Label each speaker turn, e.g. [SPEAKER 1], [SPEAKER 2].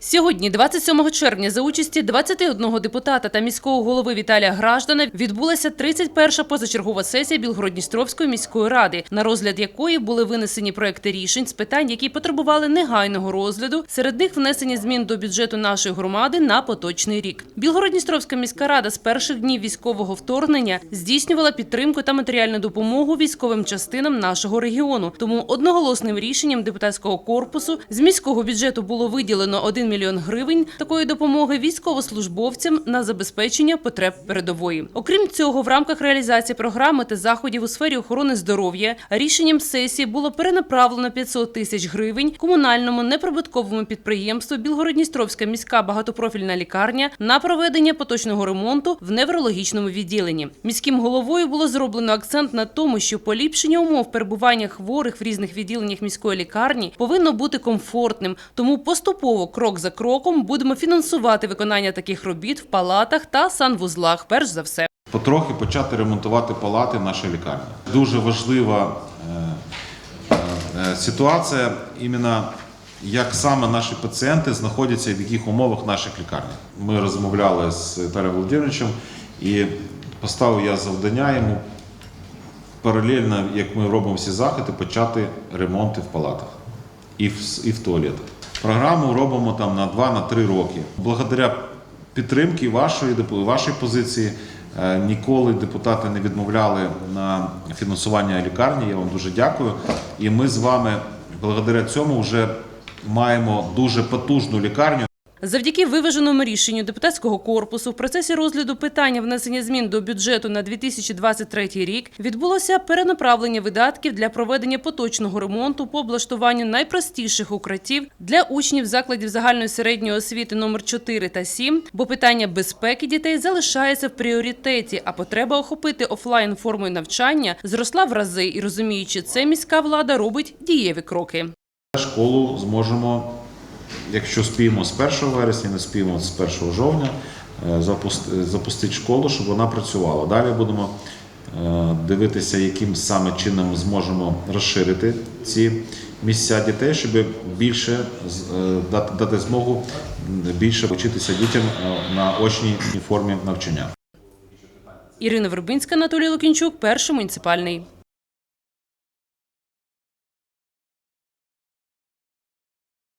[SPEAKER 1] Сьогодні, 27 червня, за участі 21 депутата та міського голови Віталія Граждана відбулася 31-ша позачергова сесія Білгородністровської міської ради, на розгляд якої були винесені проекти рішень з питань, які потребували негайного розгляду. Серед них внесення змін до бюджету нашої громади на поточний рік. Білгородністровська міська рада з перших днів військового вторгнення здійснювала підтримку та матеріальну допомогу військовим частинам нашого регіону. Тому одноголосним рішенням депутатського корпусу з міського бюджету було виділено 1 мільйон гривень такої допомоги військовослужбовцям на забезпечення потреб передової. Окрім цього, в рамках реалізації програми та заходів у сфері охорони здоров'я рішенням сесії було перенаправлено 500 тисяч гривень комунальному неприбутковому підприємству Білгородністровська міська багатопрофільна лікарня на проведення поточного ремонту в неврологічному відділенні. Міським головою було зроблено акцент на тому, що поліпшення умов перебування хворих в різних відділеннях міської лікарні повинно бути комфортним. Тому поступово, крок за кроком, будемо фінансувати виконання таких робіт в палатах та санвузлах. Перш за все.
[SPEAKER 2] потрохи почати ремонтувати палати в нашій лікарні. Дуже важлива е, е, ситуація, іменно як саме наші пацієнти знаходяться і в яких умовах наших лікарнях. Ми розмовляли з Віталієм Володимировичем і поставив я завдання йому паралельно, як ми робимо всі заходи, почати ремонти в палатах і в, і в туалетах. Програму робимо там на 2-3 роки. Благодаря підтримки вашої вашої позиції е, ніколи депутати не відмовляли на фінансування лікарні. Я вам дуже дякую. І ми з вами, благодаря цьому, вже маємо дуже потужну лікарню.
[SPEAKER 1] Завдяки виваженому рішенню депутатського корпусу в процесі розгляду питання внесення змін до бюджету на 2023 рік відбулося перенаправлення видатків для проведення поточного ремонту по облаштуванню найпростіших укриттів для учнів закладів загальної середньої освіти номер 4 та 7, бо питання безпеки дітей залишається в пріоритеті, а потреба охопити офлайн формою навчання зросла в рази і розуміючи це, міська влада робить дієві кроки.
[SPEAKER 2] Школу зможемо, якщо спіємо з 1 вересня, не спіємо з 1 жовтня, е, запусти- запустити школу, щоб вона працювала. Далі будемо е, дивитися, яким саме чином зможемо розширити ці місця дітей, щоб більше е, дати, змогу більше вчитися дітям на очній формі навчання.
[SPEAKER 1] Ірина Вербинська, Анатолій Лукінчук, перший муніципальний.